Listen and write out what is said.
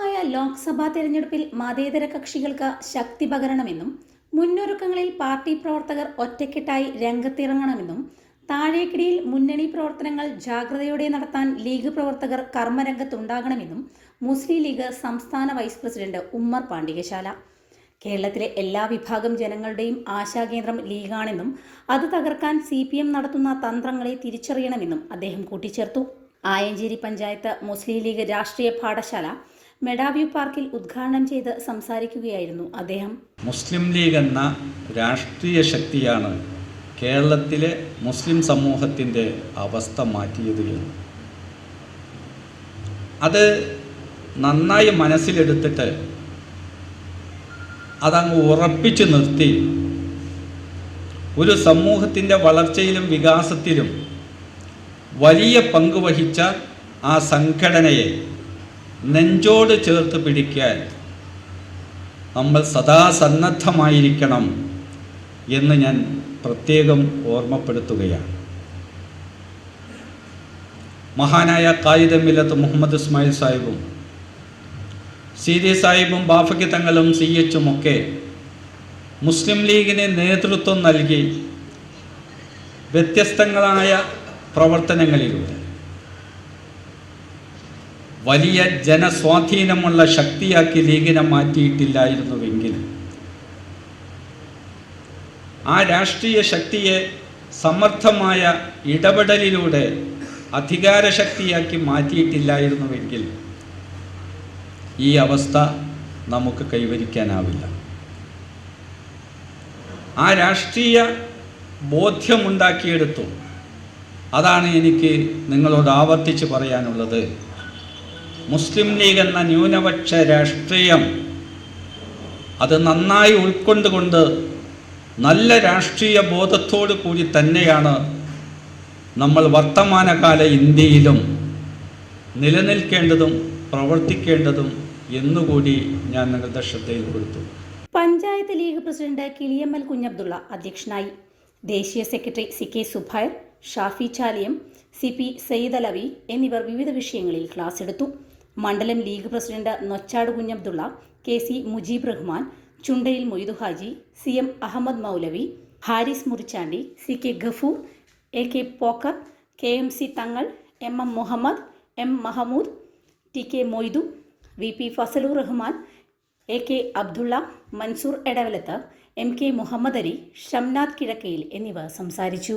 ആസന്നമായ ലോക്സഭാ തെരഞ്ഞെടുപ്പിൽ മതേതര കക്ഷികൾക്ക് ശക്തി പകരണമെന്നും മുന്നൊരുക്കങ്ങളിൽ പാർട്ടി പ്രവർത്തകർ ഒറ്റക്കെട്ടായി രംഗത്തിറങ്ങണമെന്നും താഴേക്കിടയിൽ മുന്നണി പ്രവർത്തനങ്ങൾ ജാഗ്രതയോടെ നടത്താൻ ലീഗ് പ്രവർത്തകർ കർമ്മരംഗത്തുണ്ടാകണമെന്നും മുസ്ലിം ലീഗ് സംസ്ഥാന വൈസ് പ്രസിഡന്റ് ഉമ്മർ പാണ്ഡികശാല കേരളത്തിലെ എല്ലാ വിഭാഗം ജനങ്ങളുടെയും ആശാകേന്ദ്രം ലീഗാണെന്നും അത് തകർക്കാൻ സി നടത്തുന്ന തന്ത്രങ്ങളെ തിരിച്ചറിയണമെന്നും അദ്ദേഹം കൂട്ടിച്ചേർത്തു. ആയഞ്ചേരി പഞ്ചായത്ത് മുസ്ലിം ലീഗ് രാഷ്ട്രീയ പാഠശാല മെഡാവ്യൂ പാർക്കിൽ ഉദ്ഘാടനം ചെയ്ത് സംസാരിക്കുകയായിരുന്നു അദ്ദേഹം. മുസ്ലിം ലീഗ് എന്ന രാഷ്ട്രീയ ശക്തിയാണ് കേരളത്തിലെ മുസ്ലിം സമൂഹത്തിന്റെ അവസ്ഥ മാറ്റിയത് എന്ന്. അത് നന്നായി മനസ്സിലെടുത്തിട്ട് അതങ്ങ് ഉറപ്പിച്ചു നിർത്തി ഒരു സമൂഹത്തിന്റെ വളർച്ചയിലും വികാസത്തിലും വലിയ പങ്ക് വഹിച്ച ആ സംഘടനയെ നെഞ്ചോട് ചേർത്ത് പിടിക്കാൻ നമ്മൾ സദാ സന്നദ്ധമായിരിക്കണം എന്ന് ഞാൻ പ്രത്യേകം ഓർമ്മപ്പെടുത്തുകയാണ്. മഹാനായ കായിദ മില്ലത്ത് മുഹമ്മദ് ഇസ്മായിൽ സാഹിബും സി ഡി സാഹിബും ബാഫക്കി തങ്ങളും സി എച്ചും ഒക്കെ മുസ്ലിം ലീഗിന് നേതൃത്വം നൽകി വ്യത്യസ്തങ്ങളായ പ്രവർത്തനങ്ങളിലൂടെ വലിയ ജനസ്വാധീനമുള്ള ശക്തിയാക്കി ലീഗിനെ മാറ്റിയിട്ടില്ലായിരുന്നുവെങ്കിൽ ആ രാഷ്ട്രീയ ശക്തിയെ സമർത്ഥമായ ഇടപെടലിലൂടെ അധികാരശക്തിയാക്കി മാറ്റിയിട്ടില്ലായിരുന്നുവെങ്കിൽ ഈ അവസ്ഥ നമുക്ക് കൈവരിക്കാനാവില്ല. ആ രാഷ്ട്രീയ ബോധ്യമുണ്ടാക്കിയെടുത്തു. അതാണ് എനിക്ക് നിങ്ങളോട് ആവർത്തിച്ച് പറയാനുള്ളത്. മുസ്ലിം ലീഗ് എന്ന ന്യൂനപക്ഷ രാഷ്ട്രീയം അത് നന്നായി ഉൾക്കൊണ്ടുകൊണ്ട് നല്ല രാഷ്ട്രീയ ബോധത്തോടു കൂടി തന്നെയാണ് നമ്മൾ വർത്തമാനകാല ഇന്ത്യയിലും നിലനിൽക്കേണ്ടതും പ്രവർത്തിക്കേണ്ടതും എന്നുകൂടി ഞാൻ നിങ്ങളുടെ ശ്രദ്ധയിൽപ്പെടുത്തും പഞ്ചായത്ത് ലീഗ് പ്രസിഡന്റ് കിളിയമ്മൽ കുഞ്ഞബ്ദുള്ള അധ്യക്ഷനായി. ദേശീയ secretary C K Zubair Shafi Chaliyam C P Sayyid Alavi എന്നിവർ വിവിധ വിഷയങ്ങളിൽ ക്ലാസ് എടുത്തു. മണ്ഡലം League president Nochad Kunhabdulla K C Mujeeb Rahman Chundayil Moythu Haji C M Ahammed Moulavi Haris Murichandi C K Gafoor A K Pokker K M C Thangal M M Muhammed M Mahmood T K Moythu V P Fazalu Rahman A K Abdulla Mansoor Edavalath M K Muhammed Ali Shamnath Kizhakkayil എന്നിവർ സംസാരിച്ചു.